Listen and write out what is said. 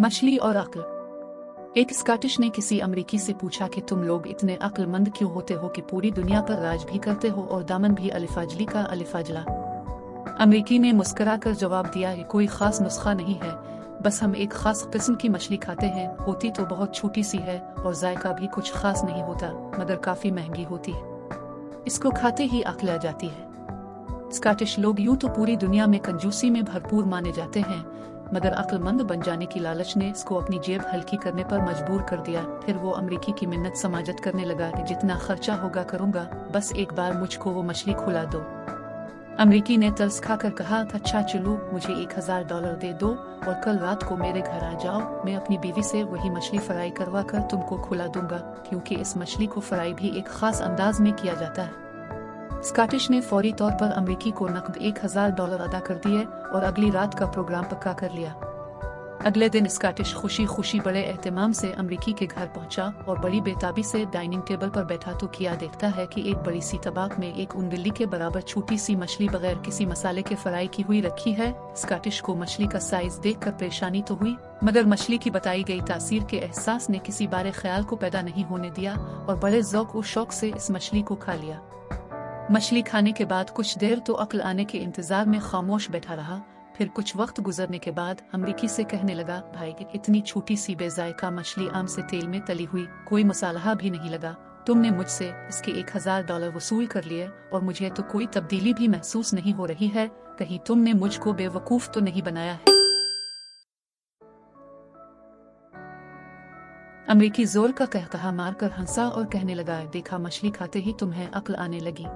मछली और अक्ल। एक स्कॉटिश ने किसी अमरीकी से पूछा कि तुम लोग इतने अक्लमंद क्यों होते हो कि पूरी दुनिया पर राज भी करते हो और दामन भी अलिफाजली का अलिफाजला अमरीकी ने मुस्कुराकर जवाब दिया कि कोई खास नुस्खा नहीं है। बस हम एक खास किस्म की मछली खाते हैं। होती तो बहुत छोटी सी है और जायका भी कुछ खास नहीं होता, मगर काफ़ी महँगी होती है। इसको खाते ही अकल जाती है। स्कॉटिश लोग यूँ तो पूरी दुनिया में कंजूसी में भरपूर माने जाते हैं। मगर अक्लमंद बन जाने की लालच ने इसको अपनी जेब हल्की करने पर मजबूर कर दिया। फिर वो अमरीकी की मिन्नत समाजत करने लगा कि जितना खर्चा होगा करूँगा, बस एक बार मुझको वो मछली खुला दो। अमरीकी ने तर्स खाकर कहा अच्छा चलो, मुझे एक हज़ार डॉलर दे दो और कल रात को मेरे घर आ जाओ। मैं अपनी बीवी से वही मछली फ्राई करवा कर तुमको खुला दूँगा, क्योंकि इस मछली को फ्राई भी एक खास अंदाज में किया जाता है। स्कॉटिश ने फौरी तौर पर अमेरिकी को नकद एक हज़ार डॉलर अदा कर दिए और अगली रात का प्रोग्राम पक्का कर लिया। अगले दिन स्कॉटिश खुशी खुशी बड़े एहतमाम से अमेरिकी के घर पहुँचा और बड़ी बेताबी से डाइनिंग टेबल पर बैठा तो किया देखता है कि एक बड़ी सी तबाक में एक बिल्ली के बराबर छोटी सी मछली बगैर किसी मसाले के फ्राई की हुई रखी है। स्कॉटिश को मछली का साइज़ देखकर परेशानी तो हुई, मगर मछली की बताई गई तासीर के एहसास ने किसी बारे ख्याल को पैदा नहीं होने दिया और बड़े जौक और शौक से इस मछली को खा लिया। मछली खाने के बाद कुछ देर तो अक्ल आने के इंतज़ार में खामोश बैठा रहा। फिर कुछ वक्त गुजरने के बाद अमरीकी से कहने लगा, भाई, इतनी छोटी सी बेजायका मछली आम से तेल में तली हुई कोई मसाला भी नहीं लगा। तुमने मुझसे इसके एक हज़ार डॉलर वसूल कर लिए और मुझे तो कोई तब्दीली भी महसूस नहीं हो रही है। कहीं तुमने मुझको बेवकूफ़ तो नहीं बनाया है? अमरीकी ज़ोर का कहकहा मारकर हंसा और कहने लगा, देखा, मछली खाते ही तुम्हें अक्ल आने लगी।